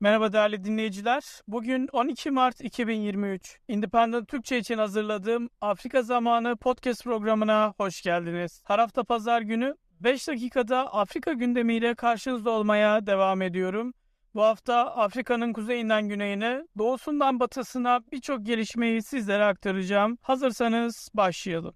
Merhaba değerli dinleyiciler. Bugün 12 Mart 2023. Independent Türkçe için hazırladığım Afrika Zamanı podcast programına hoş geldiniz. Her hafta pazar günü 5 dakikada Afrika gündemiyle karşınızda olmaya devam ediyorum. Bu hafta Afrika'nın kuzeyinden güneyine, doğusundan batısına birçok gelişmeyi sizlere aktaracağım. Hazırsanız başlayalım.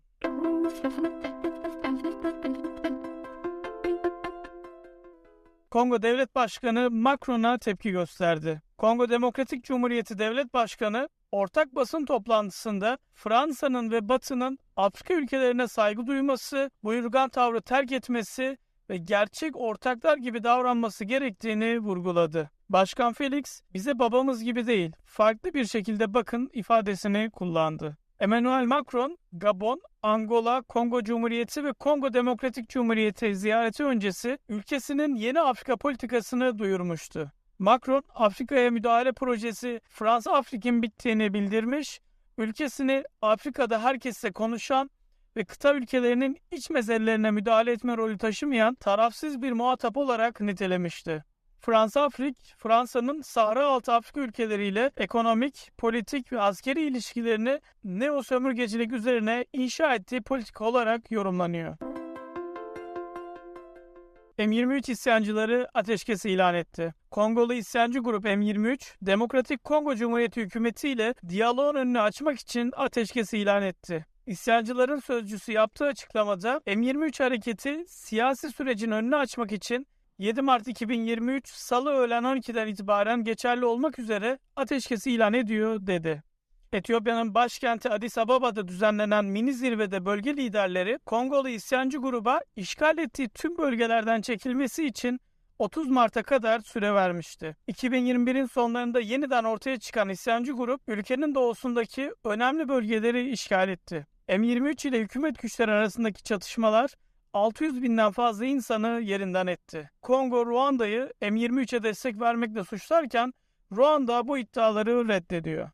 Kongo Devlet Başkanı Macron'a tepki gösterdi. Kongo Demokratik Cumhuriyeti Devlet Başkanı ortak basın toplantısında Fransa'nın ve Batı'nın Afrika ülkelerine saygı duyması, buyurgan tavrı terk etmesi ve gerçek ortaklar gibi davranması gerektiğini vurguladı. Başkan Felix, bize babamız gibi değil, farklı bir şekilde bakın ifadesini kullandı. Emmanuel Macron, Gabon, Angola, Kongo Cumhuriyeti ve Kongo Demokratik Cumhuriyeti ziyareti öncesi ülkesinin yeni Afrika politikasını duyurmuştu. Macron, Afrika'ya müdahale projesi Fransa Afrik'in bittiğini bildirmiş, ülkesini Afrika'da herkesle konuşan ve kıta ülkelerinin iç meselelerine müdahale etme rolü taşımayan tarafsız bir muhatap olarak nitelemişti. Fransa Afrik, Fransa'nın Sahra altı Afrika ülkeleriyle ekonomik, politik ve askeri ilişkilerini neo sömürgecilik üzerine inşa ettiği politika olarak yorumlanıyor. M23 isyancıları ateşkes ilan etti. Kongolu isyancı grup M23, Demokratik Kongo Cumhuriyeti hükümeti ile diyaloğun önünü açmak için ateşkes ilan etti. İsyancıların sözcüsü yaptığı açıklamada M23 hareketi siyasi sürecin önünü açmak için 7 Mart 2023 Salı öğlen 12'den itibaren geçerli olmak üzere ateşkesi ilan ediyor dedi. Etiyopya'nın başkenti Addis Ababa'da düzenlenen mini zirvede bölge liderleri Kongolu isyancı gruba işgal ettiği tüm bölgelerden çekilmesi için 30 Mart'a kadar süre vermişti. 2021'in sonlarında yeniden ortaya çıkan isyancı grup ülkenin doğusundaki önemli bölgeleri işgal etti. M23 ile hükümet güçleri arasındaki çatışmalar 600 binden fazla insanı yerinden etti. Kongo, Ruanda'yı M23'e destek vermekle suçlarken Ruanda bu iddiaları reddediyor.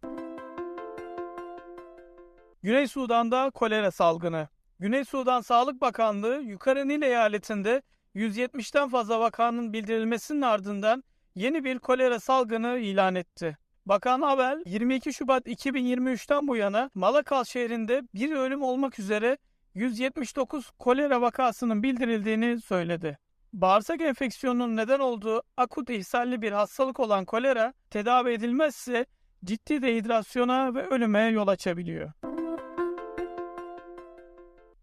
Güney Sudan'da kolera salgını. Güney Sudan Sağlık Bakanlığı Yukarı Nil eyaletinde 170'ten fazla vakanın bildirilmesinin ardından yeni bir kolera salgını ilan etti. Bakan Abel 22 Şubat 2023'ten bu yana Malakal şehrinde bir ölüm olmak üzere 179 kolera vakasının bildirildiğini söyledi. Bağırsak enfeksiyonunun neden olduğu akut ihsalli bir hastalık olan kolera tedavi edilmezse ciddi dehidrasyona ve ölüme yol açabiliyor.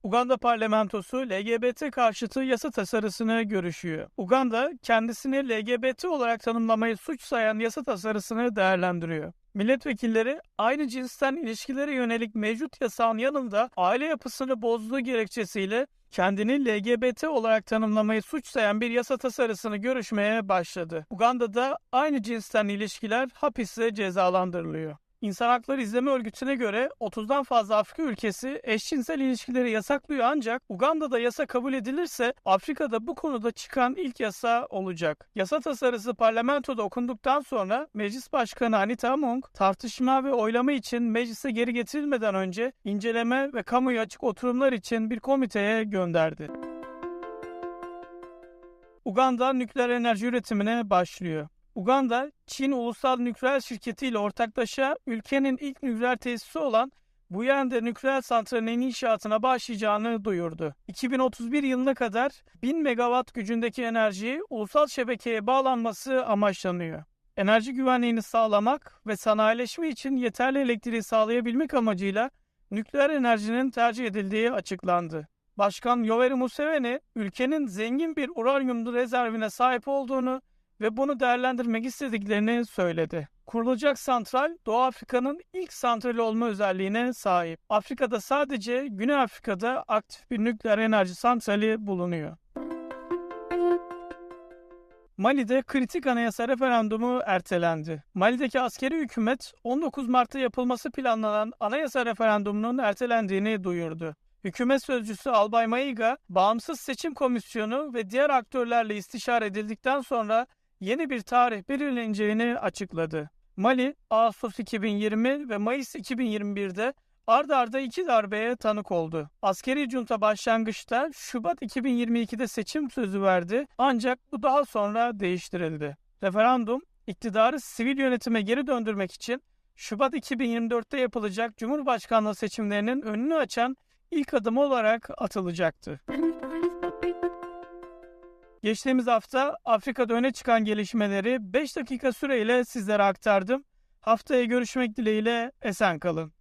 Uganda parlamentosu LGBT karşıtı yasa tasarısını görüşüyor. Uganda kendisini LGBT olarak tanımlamayı suç sayan yasa tasarısını değerlendiriyor. Milletvekilleri aynı cinsten ilişkilere yönelik mevcut yasağın yanında aile yapısını bozduğu gerekçesiyle kendini LGBT olarak tanımlamayı suç sayan bir yasa tasarısını görüşmeye başladı. Uganda'da aynı cinsten ilişkiler hapiste cezalandırılıyor. İnsan Hakları İzleme Örgütü'ne göre 30'dan fazla Afrika ülkesi eşcinsel ilişkileri yasaklıyor ancak Uganda'da yasa kabul edilirse Afrika'da bu konuda çıkan ilk yasa olacak. Yasa tasarısı parlamentoda okunduktan sonra Meclis Başkanı Anita Among tartışma ve oylama için meclise geri getirilmeden önce inceleme ve kamuya açık oturumlar için bir komiteye gönderdi. Uganda nükleer enerji üretimine başlıyor. Uganda, Çin Ulusal Nükleer Şirketi ile ortaklaşa ülkenin ilk nükleer tesisi olan Buyende nükleer santralinin inşaatına başlayacağını duyurdu. 2031 yılına kadar 1000 megawatt gücündeki enerjiyi ulusal şebekeye bağlanması amaçlanıyor. Enerji güvenliğini sağlamak ve sanayileşme için yeterli elektriği sağlayabilmek amacıyla nükleer enerjinin tercih edildiği açıklandı. Başkan Yoweri Museveni, ülkenin zengin bir uranyum rezervine sahip olduğunu ve bunu değerlendirmek istediklerini söyledi. Kurulacak santral Doğu Afrika'nın ilk santrali olma özelliğine sahip. Afrika'da sadece Güney Afrika'da aktif bir nükleer enerji santrali bulunuyor. Mali'de kritik anayasa referandumu ertelendi. Mali'deki askeri hükümet 19 Mart'ta yapılması planlanan anayasa referandumunun ertelendiğini duyurdu. Hükümet sözcüsü Albay Mayiga, bağımsız seçim komisyonu ve diğer aktörlerle istişare edildikten sonra yeni bir tarih belirleneceğini açıkladı. Mali, Ağustos 2020 ve Mayıs 2021'de ard arda iki darbeye tanık oldu. Askeri junta başlangıçta Şubat 2022'de seçim sözü verdi ancak bu daha sonra değiştirildi. Referandum iktidarı sivil yönetime geri döndürmek için Şubat 2024'te yapılacak Cumhurbaşkanlığı seçimlerinin önünü açan ilk adım olarak atılacaktı. Geçtiğimiz hafta Afrika'da öne çıkan gelişmeleri 5 dakika süreyle sizlere aktardım. Haftaya görüşmek dileğiyle esen kalın.